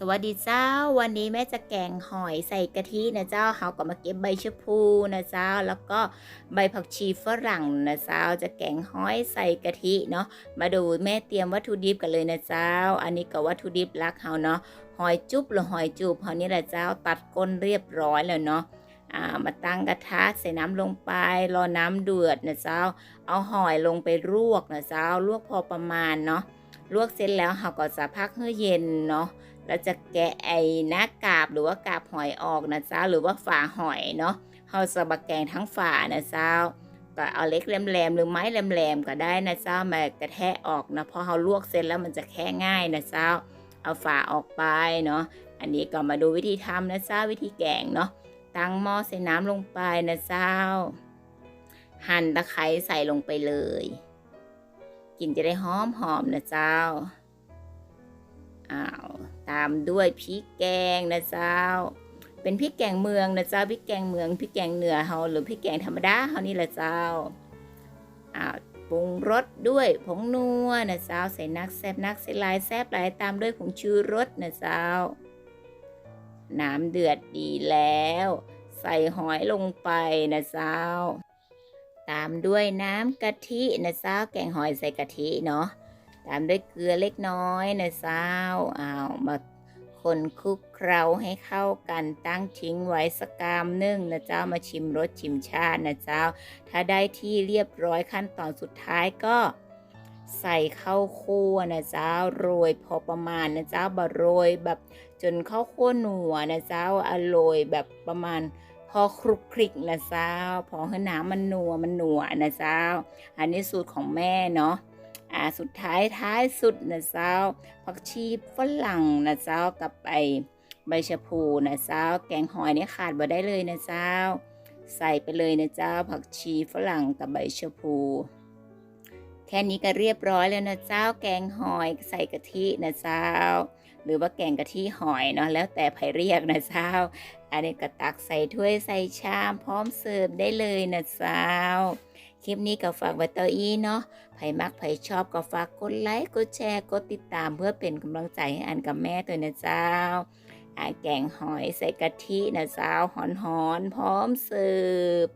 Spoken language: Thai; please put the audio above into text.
สวัสดีเจ้า วันนี้แม่จะแกงหอยใส่กะทินะเจ้าเขาก็มาเก็บใบชะพูนะเจ้า แล้วก็ใบผักชีฝรั่งนะเจ้า จะแกงหอยใส่กะทิเนาะ มาดูแม่เตรียมวัตถุดิบกันเลยนะเจ้า อันนี้ก็วัตถุดิบลักเฮาเนาะ หอยจุ๊บหรือหอยจูบเฮานี่แหละเจ้า ตัดก้นเรียบร้อยแล้วเนาะามาตั้งกระทะใส่น้ำลงไป รอน้ำเดือดนะเจ้า เอาหอยลงไปลวกนะเจ้า ลวกพอประมาณเนาะ ลวกเสร็จแล้วเราก็จะพักให้เย็นเนาะเราจะแกะไอ้หน้ากาบหรือว่ากาบหอยออกนะเจ้าหรือว่าฝาหอยเนาะเราจะบักแกงทั้งฝานะเจ้าก็เอาเล็กแหลมๆหรือไม้แหลมๆก็ได้นะเจ้ามากระแทะออกนะพอเราลวกเสร็จแล้วมันจะแค่ง่ายนะเจ้า เอาฝาออกไปเนาะอันนี้ก็มาดูวิธีทำนะเจ้าวิธีแกงเนาะตั้งหม้อใส่น้ำลงไปนะเจ้า หั่นตะไคร้ใส่ลงไปเลย กลิ่นจะได้หอมหอมนะเจ้า อ้าว ตามด้วยพริกแกงนะเจ้า เป็นพริกแกงเมืองนะเจ้า พริกแกงเมือง พริกแกงเหนือเฮาหรือพริกแกงธรรมดาเฮานี่แหละเจ้า อ้าว ปรุงรสด้วยผงนัวนะเจ้า ใส่นักแซบนักใส่ลายแซบหลายตามด้วยผงชูรสนะเจ้า น้ำเดือดดีแล้ว ใส่หอยลงไปนะเจ้า ตามด้วยน้ำกะทินะเจ้าแกงหอยใส่กะทิเนาะตามด้วยเกลือเล็กน้อยนะเจ้าเอามาคนคลุกเคล้าให้เข้ากันตั้งทิ้งไว้สักกามนึ่งนะเจ้ามาชิมรสชิมชาตินะเจ้า ถ้าได้ที่เรียบร้อยขั้นตอนสุดท้ายก็ใส่ข้าวคั่วนะเจ้าโรยพอประมาณนะเจ้าบะโรยแบบจนข้าวคั่วหนัวนะเจ้าอร่อยแบบประมาณ อคลุกคลิกนะเจ้า พอให้น้ำมันนัวมันนัวนะเจ้า อันนี้สูตรของแม่เนาะอ่าสุดท้ายท้ายสุดนะเจ้าผักชีฝรั่งนะเจ้ากับไอใบชะพูนะเจ้า แกงหอยนี่ขาดบ่ได้เลยนะเจ้า ใส่ไปเลยนะเจ้า ผักชีฝรั่งกับใบชะพู แค่นี้ก็เรียบร้อยแล้วนะเจ้าแกงหอยใส่กะทินะเจ้า หรือว่าแกงกะทิหอยเนาะแล้วแต่ใครเรียกนะเจ้า อันนี้ก็ตักใส่ถ้วยใส่ชามพร้อมเสิร์ฟได้เลยนะเจ้า คลิปนี้ก็ฝากไว้เตออีเนาะใครมักใครชอบก็ฝากกดไลค์กดแชร์กดติดตามเพื่อเป็นกำลังใจให้อันกับแม่ตัวนะเจ้าอาแกงหอยใส่กะทินะเจ้าหอนๆพร้อมเสิร์ฟ